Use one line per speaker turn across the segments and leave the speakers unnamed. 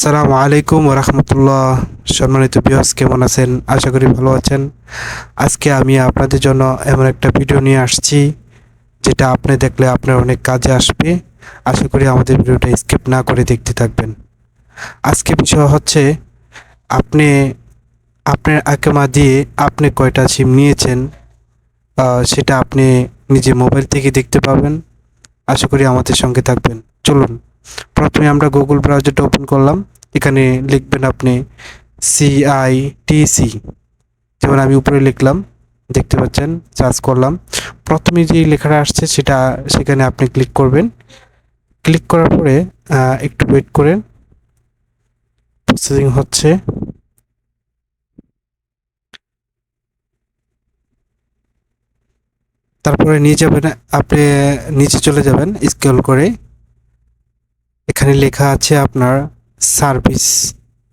আসসালামু আলাইকুম রহমতুল্লাহ সম্মানিত বিহস কেমন আছেন? আশা করি ভালো আছেন। আজকে আমি আপনাদের জন্য এমন একটা ভিডিও নিয়ে আসছি, যেটা আপনি দেখলে আপনার অনেক কাজে আসবে। আশা করি আমাদের ভিডিওটা স্কিপ না করে দেখতে থাকবেন। আজকে বিষয় হচ্ছে, আপনি, আপনার আকেমা দিয়ে আপনি কয়টা সিম নিয়েছেন সেটা আপনি নিজে মোবাইল থেকে দেখতে পাবেন। আশা করি আমাদের সঙ্গে থাকবেন। চলুন। প্রথমে আমরা গুগল ব্রাউজারটা ওপেন করলাম। এখানে লিখবেন আপনি সিআইটিসি যেমন আমি উপরে লিখলাম, দেখতে পাচ্ছেন সার্চ করলাম। প্রথমে যে লেখাটা আসছে সেটা, সেখানে আপনি ক্লিক করবেন। ক্লিক করার পরে একটু ওয়েট করেন। প্রসেসিং হচ্ছে। তারপরে নিয়ে যাবেন, আপনি নিচে চলে যাবেন স্ক্রল করে। এখানে লেখা আছে আপনার সার্ভিস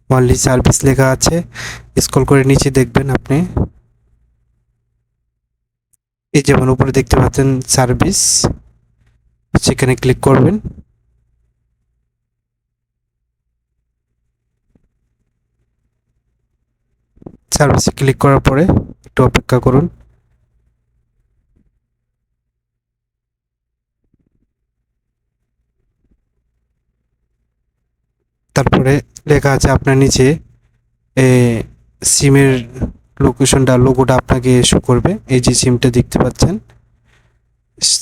অনলি সার্ভিস লেখা আছে। স্ক্রল করে নিচে দেখবেন আপনি। এই যেমন উপরে দেখতে পাচ্ছেন সার্ভিস, সেখানে ক্লিক করবেন। সার্ভিসে ক্লিক করার পরে একটু অপেক্ষা করুন। তারপরে লেখা আছে আপনার নিচে সিমের লোকেশনটা লোগোটা আপনাকে শো করবে। এই যে সিমটা দেখতে পাচ্ছেন,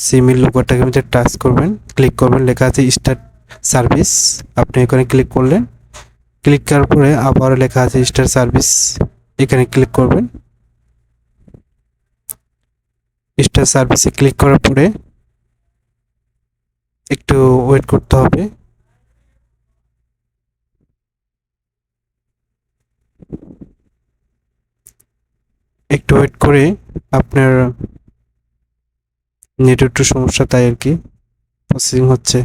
সিমের লোগোটাকে মধ্যে টাচ করবেন ক্লিক করবেন, লেখা আছে স্টার্ট সার্ভিস আপনি এখানে ক্লিক করলেন ক্লিক করার পরে আবার লেখা আছে স্টার সার্ভিস এখানে ক্লিক করবেন। স্টার সার্ভিসে ক্লিক করার পরে একটু ওয়েট করতে হবে। একটু ওয়েট করে আপনার নেট একটু সমস্যা, তাই আর কি প্রসেসিং হচ্ছে।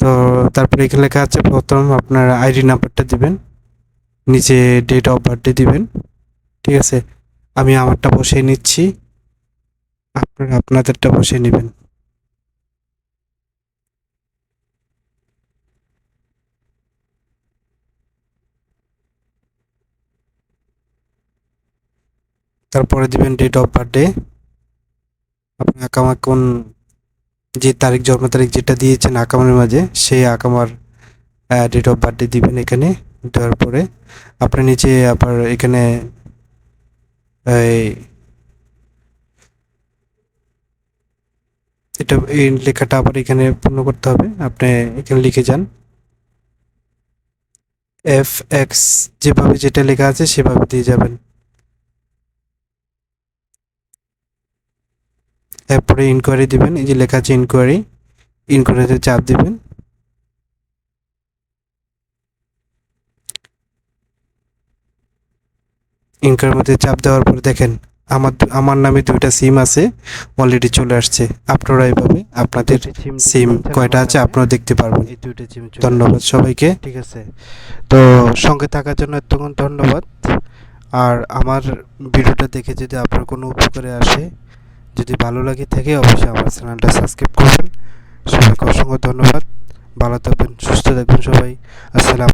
তো তারপরে এখানে লেখা আছে, প্রথম আপনার আইডি নাম্বারটা দিবেন নিচে ডেট অফ বার্থডে দিবেন, ঠিক আছে? আমি আমারটা বসিয়ে নিচ্ছি, আপনারা আপনাদেরটা বসিয়ে নেবেন। তারপরে দিবেন ডেট অফ বার্থডে আপনি আকামা কোন যে তারিখ, জন্ম তারিখ যেটা দিয়েছেন আকামার মাঝে সেই আকামার ডেট অফ বার্থডে দিবেন এখানে, দেওয়ার পরে। আপনার নিচে আবার এখানে এটা, এই লেখাটা আবার এখানে পূর্ণ করতে হবে। আপনি এখানে লিখে যান। এফ এক্স যেভাবে যেটা লেখা আছে সেভাবে দিয়ে যাবেন। এরপরে ইনকোয়ারি দিবেন এই যে লেখা আছে ইনকোয়ারি ইনকোয়ারিতে চাপ দিবেন। ইনকোয়ারির মধ্যে চাপ দেওয়ার পরে দেখেন আমার আমার নামে দুইটা সিম আছে অলরেডি চলে আসছে। আপনারা এইভাবে আপনাদের সিম কয়টা আছে আপনারা দেখতে পারবেন।
এই দুইটা সিম
ধন্যবাদ সবাইকে।
ঠিক আছে।
তো সঙ্গে থাকার জন্য এতক্ষণ ধন্যবাদ। আর আমার ভিডিওটা দেখে যদি আপনার কোনো উপকারে আসে যদি ভালো লাগে থাকে অবশ্যই আমার চ্যানেলটা সাবস্ক্রাইব করবেন। সবাইকে অসংখ্য ধন্যবাদ। ভালো থাকবেন, সুস্থ থাকবেন সবাই। আসসালাম